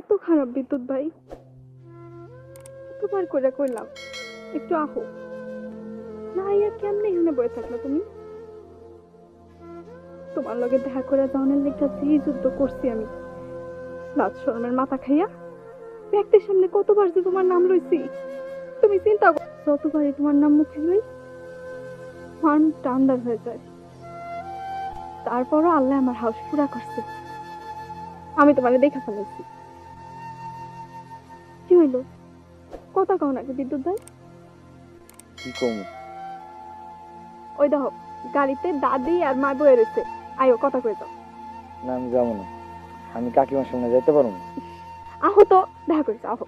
এত খারাপ বিদ্যুৎ ভাই। কতবার করে কইলাম, একটু আহো। না ইয়া কেমনে এখানে বসে থাকল তুমি? তোমার লগে দেখা করে যাওয়ার লেগে যে যুদ্ধ করছি আমি। লাজ শরমের মাথা খাইয়া ব্যক্তির সামনে কতবার যে তোমার নাম লইছি, তুমি চিন্তা করো যতবারই তোমার নাম মুখে লই মান টান্ডার হয়ে যায়। তারপরও আল্লাহ আমার হাউস পুরা করছে। আমি তোমারে দেখে ফেলেছি। হইল? কথা কও নাকি বিদ্যুৎ ভাই। কি কম ওই দেখো গাড়িতে দাদি আর মা বয়ে রয়েছে। আয়ো কথা কয়ে যাও। না আমি যাব না। আমি কাকিমার সামনে যাইতে পারব না। আহো তো দেখা করেছে আহো।